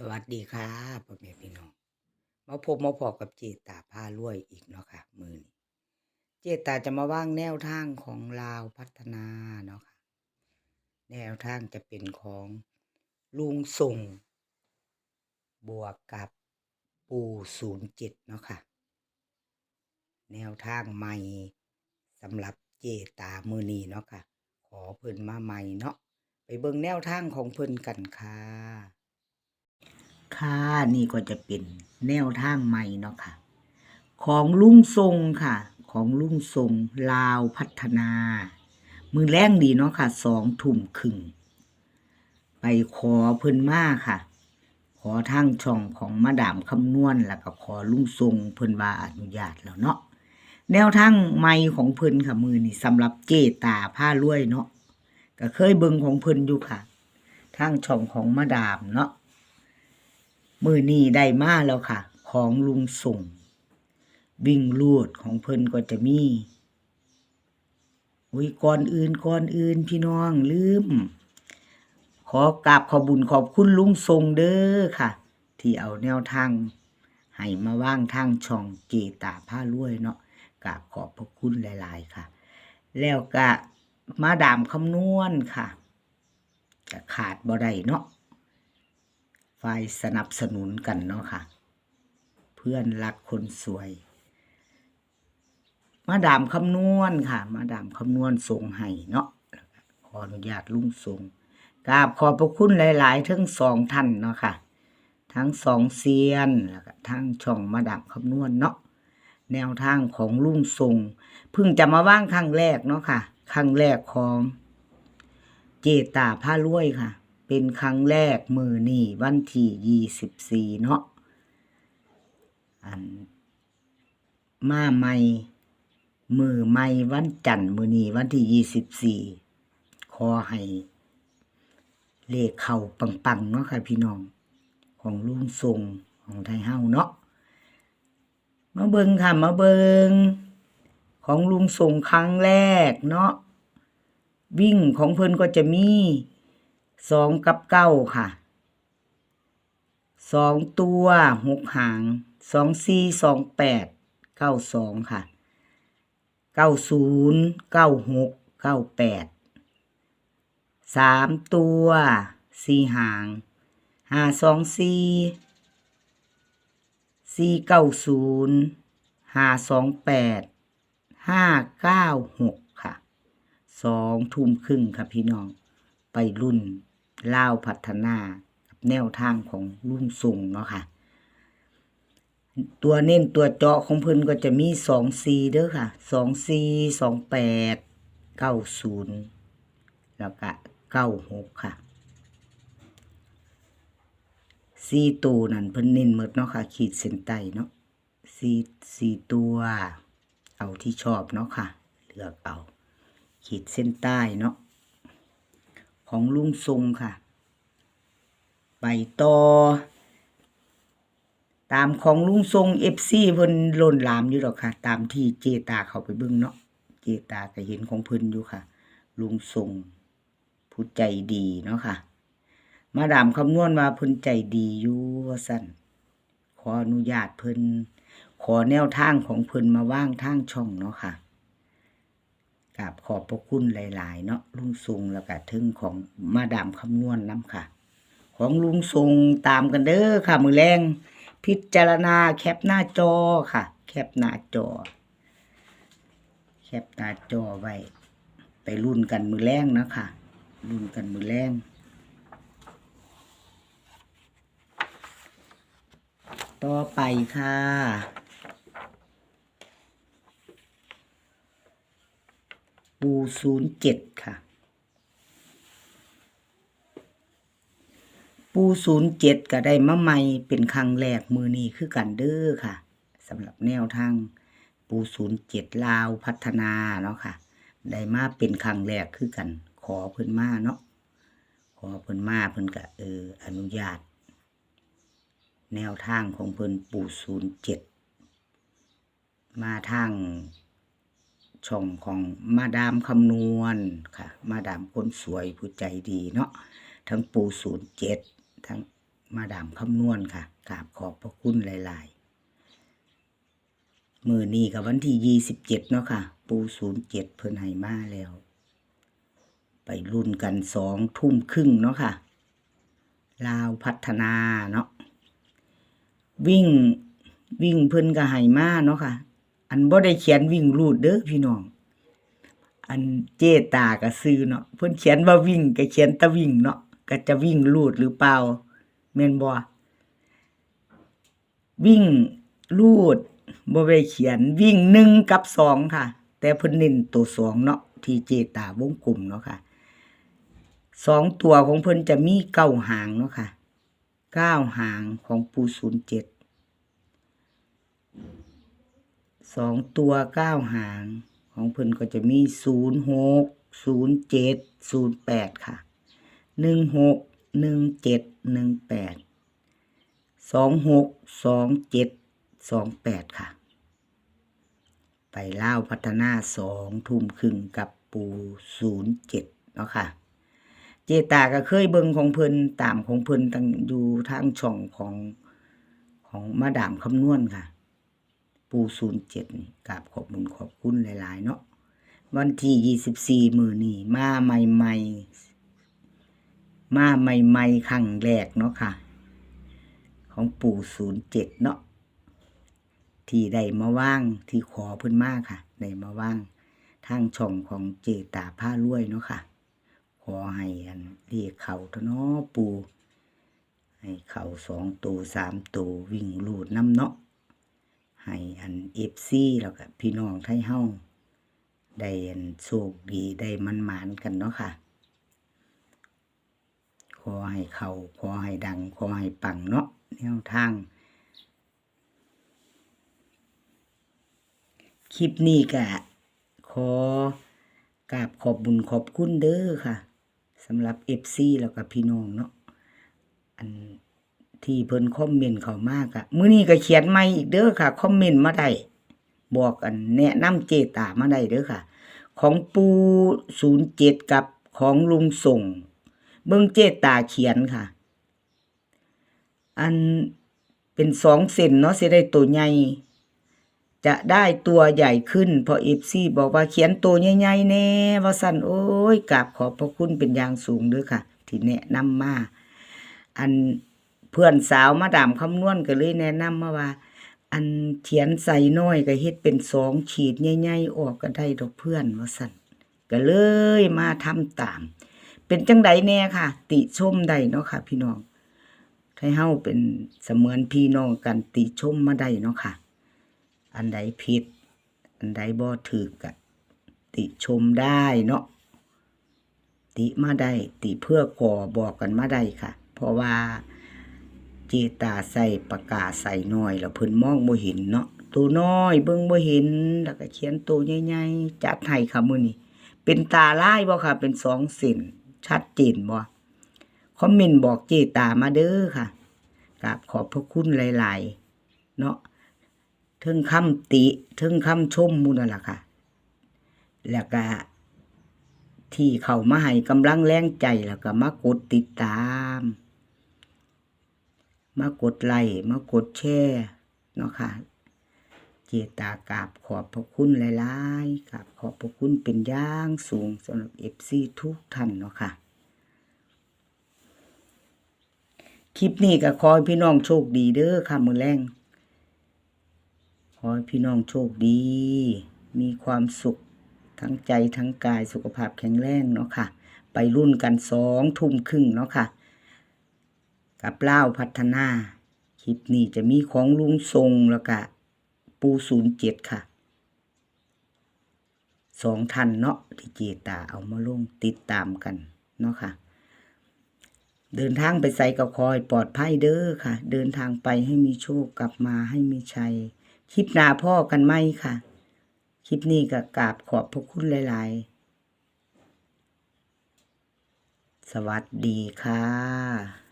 สวัสดีค่ะพ่อแม่พี่น้อง มาพบมาพอกับเจตาผ้ารวยอีกเนาะค่ะ มือนี้เจตาจะมาว่างแนวทางของลาวพัฒนาเนาะค่ะ แนวทางจะเป็นของลุงส่ง บวกกับปูศูนย์เจ็ดเนาะค่ะ แนวทางใหม่สำหรับเจตามือนี้เนาะค่ะ ขอเพิ่นมาใหม่เนาะไปเบิ่งแนวทางของเพิ่นกันค่ะ ค่ะนี่ก็จะเป็นแนวทางใหม่เนาะค่ะ ของลุงทรงค่ะ ของลุงทรงลาวพัฒนา มือแรงดีเนาะค่ะสองทุ่มครึ่งไปขอเพิ่นมาค่ะ ขอทางช่องของมาดามคำนวณแล้วก็ขอลุงทรงเพิ่นว่าอนุญาตแล้วเนาะแนวทางใหม่ของเพิ่นค่ะมือนี่สำหรับเจตาผ้ารวยเนาะก็เคยเบิงของเพิ่นอยู่ค่ะทางช่องของมาดามเนาะ มือนี้ได้มาแล้วค่ะ ของลุงส่ง วิ่งลูดของเพิ่นก็จะมีอุ้ยก่อนอื่นก่อนอื่นพี่น้องลืม ขอกราบขอบุญขอบคุณลุงทรงเด้อค่ะ ที่เอาแนวทางให้มาว่างทางช่องเจตาผ้ารวยเนาะกราบขอบพระคุณหลาย ๆ ค่ะ แล้วก็มาดามคำนวณค่ะจะขาดบ่ได้เนาะ ฝ่ายสนับสนุนกันเนาะค่ะ เพื่อนรักคนสวย มาดามคำนวณค่ะ มาดามคำนวณส่งให้เนาะขออนุญาตลุงส่งกราบขอบพระคุณหลาย ๆ ทั้งสองท่านเนาะค่ะ ทั้งสองเซียนแล้วก็ทั้งช่องมาดามคำนวณเนาะแนวทางของลุงทรงเพิ่งจะมาว่างครั้งแรกเนาะค่ะครั้งแรกของเจตาผ้ารวยค่ะ เป็นครั้งแรกมือนี่วันที่ยี่สิบสี่เนาะอันมาใหม่มือใหม่วันจันทร์มือนี่วันที่ยี่สิบสี่ขอให้เลขเข่าปังๆเนาะค่ะพี่น้อง ของลุงทรงของไทยเฮาเนาะมาเบิงค่ะมาเบิงของลุงทรงครั้งแรกเนาะวิ่งของเพิ่นก็จะมี สองกับเก้าค่ะสองตัวหกหางสองสี่สองแปดเก้าสองค่ะเก้าศูนย์เก้าหกเก้าแปดสามตัวสี่หางห้าสองสี่สี่เก้าศูนย์ห้าสองแปดห้าเก้าหกค่ะสองทุ่มครึ่งค่ะพี่น้องไปรุ่น ล่าวพัฒนาแนวทางของรุ่นส่งเนาะค่ะ ตัวเน้นตัวเจาะของเพิ่นก็จะมีสองซีเด้อค่ะสองซีสองแปดเก้าศูนย์แล้วก็เก้าหกค่ะซีตัวนั่นเพิ่นเน้นหมดเนาะค่ะ ขีดเส้นใต้เนาะซีซีตัว เอาที่ชอบเนาะค่ะ เลือกเอา ขีดเส้นใต้เนาะ ของลุงทรงค่ะ ไปต่อ ตามของลุงทรงเอฟซีเพิ่นหล่นลามอยู่หรอกค่ะ ตามที่เจตาเขาไปเบิ่งเนาะเจตาก็เห็นของเพิ่นอยู่ค่ะ ลุงทรงผู้ใจดีเนาะค่ะ มาดามคำนวณว่าเพิ่นใจดีอยู่ว่าซั่นขออนุญาตเพิ่นขอแนวทางของเพิ่นมาว่างทางช่องเนาะค่ะ กราบขอบพระคุณหลาย ๆ เนาะลุงทรงแล้วก็ถึงของมาดามคำนวณน้ำค่ะ ของลุงทรงตามกันเด้อค่ะ มือแรง พิจารณาแคปหน้าจอค่ะ แคปหน้าจอ แคปหน้าจอไว้ ไปรุ่นกันมือแรงนะค่ะ รุ่นกันมือแรงต่อไปค่ะ ปู ศูนย์เจ็ดค่ะ ปูศูนย์เจ็ดก็ได้มาใหม่เป็นครั้งแรกมือนี้คือกันเด้อค่ะสำหรับแนวทางปูศูนย์เจ็ดลาวพัฒนาเนาะค่ะ ได้มาเป็นครั้งแรกคือกัน ขอเพิ่นมาเนาะขอเพิ่นมาเพิ่นก็เอออนุญาต แนวทางของเพิ่นปูศูนย์เจ็ดมาทาง ช่องของมาดามคำนวณค่ะ มาดามคนสวยผู้ใจดีเนาะทั้งปูศูนย์เจ็ดทั้งมาดามคำนวณค่ะกราบขอบพระคุณหลาย ๆ มือนี้กับวันที่ยี่สิบเจ็ดเนาะค่ะ ปูศูนย์เจ็ดเพิ่นให้มาแล้ว ไปรุ่นกันสองทุ่มครึ่งเนาะค่ะ ลาวพัฒนาเนาะวิ่งวิ่งเพิ่นก็ให้มาเนาะค่ะ อันบ่ได้เขียนวิ่งรูดเด้อพี่น้อง อันเจตาก็ซื้อเนาะเพิ่นเขียนว่าวิ่งก็เขียนตะวิ่งเนาะก็จะวิ่งรูดหรือเปล่าแม่นบ่วิ่งรูดบ่ได้เขียนวิ่งหนึ่งกับสองค่ะ แต่เพิ่นเน้นตัวสองเนาะที่เจตาวงกลุ่มเนาะค่ะสองตัวของเพิ่นจะมีเก้าหางเนาะค่ะเก้าหางของปูศูนย์เจ็ด สองตัวเก้าหาง ของเพิ่นก็จะมีศูนย์หกศูนย์เจ็ดศูนย์แปดค่ะหนึ่งหกหนึ่งเจ็ดหนึ่งแปดสองหกสองเจ็ดสองแปดค่ะ ไปเล่าพัฒนาสองทุ่มครึ่งกับปูศูนย์เจ็ดเนาะค่ะ เจตาก็เคยเบิงของเพิ่นตามของเพิ่นตั้งอยู่ทางช่องของของมาดามคำนวณค่ะ ปูศูนย์เจ็ดนี่กราบขอบบุญขอบคุณหลาย ๆ เนาะวันที่ยี่สิบสี่มือนี่มาใหม่ๆ มาใหม่ๆครั้งแรกเนาะค่ะ ของปู่ศูนย์เจ็ดเนาะที่ได้มาว่างที่ขอเพิ่นมากค่ะได้มาว่างทางช่องของเจตาผ้ารวยเนาะค่ะ ขอให้อันเรียกเขาเถอนาะปู่ให้เขาสองตัวสามตัววิ่งลูดน้ำเนาะ ให้อันเอฟซีแล้วก็พี่น้องไทยเฮาได้อันโชคดีได้มันหมานกันเนาะค่ะ ขอให้เขาขอให้ดัง ขอให้ปังเนาะแนวทาง คลิปนี้ก็ขอกราบขอบบุญขอบคุณเด้อค่ะสำหรับเอฟซีแล้วก็พี่น้องเนาะอัน ที่เพิ่นคอมเมนต์เขามาก็มื้อนี้ก็เขียนใหม่อีกเด้อค่ะคอมเมนต์มาได้บอกกันแนะนำเจตามาได้เด้อค่ะ ของปู07กับของลุงส่ง เบิ่งเจตาเขียนค่ะ อันเป็นสองเซนเนาะสิได้ตัวใหญ่จะได้ตัวใหญ่ขึ้นเพอเอฟซีบอกว่าเขียนตัวใหญ่ๆแน่ว่าสั่นโอ้ยกราบขอบพระคุณเป็นอย่างสูงเด้อค่ะ ที่แนะนำมา อัน พื่อนสาวมาดามคำนวณก็เลยแนะนำมาว่า อันเขียนใส่น้อยก็เฮ็ดเป็นสองขีดใหญ่ๆออกก็ได้ดอกเพื่อนว่าสั่นก็เลยมาทำตาม เป็นจังใดแน่ค่ะ ติชมได้เนาะค่ะ พี่น้องให้เฮาเป็นเสมือนพี่น้องกันติชมมาได้เนาะค่ะ อันใดผิด อันใดบ่ถูกก็ติชมได้เนาะติมาได้ติเพื่อก่อบอกกันมาได้ค่ะ เพราะว่า จตาใส่ปากกาใส่น้อยแล้วเพิ่นมองบ่เห็นเนาะตัวน้อยเบิ่งบ่เห็น แล้วก็เขียนตัวใหญ่ๆจัดให้ค่ะมื้อนี้เป็นตาลายบ่ค่ะ เป็นสองเส้นชัดเจนบ่คอมเมนต์บอกเจตามาเด้อค่ะกราบขอบพระคุณหลาย ๆ เนาะถึงคำติถึงคำชมมูนั่นล่ะค่ะ แล้วก็ที่เขามาให้กำลังแรงใจแล้วก็มากดติดตาม มากดไลค์มากดแชร์เนาะค่ะ เจตากราบขอบพระคุณหลายๆกราบขอบพระคุณเป็นอย่างสูงสำหรับเอฟซีทุกท่านเนาะค่ะ คลิปนี้ก็ขอให้พี่น้องโชคดีเด้อค่ะมือแรงขอให้พี่น้องโชคดี มีความสุขทั้งใจทั้งกายสุขภาพแข็งแรงเนาะค่ะ ไปรุ่นกันสองทุ่มครึ่งเนาะค่ะ กับเล่าพัฒนา คลิปนี้จะมีของลุงทรงแล้วก็ปูศูนย์เจ็ดค่ะ สองทันเนาะที่เจตาเอามาลงติดตามกัน เนาะค่ะ เดินทางไปใส่กับคอยปลอดภัยเด้อค่ะ เดินทางไปให้มีโชคกลับมาให้มีชัย คลิปหน้าพ่อกันไหมค่ะ คลิปนี้ก็กราบขอบพระคุณหลาย ๆสวัสดีค่ะ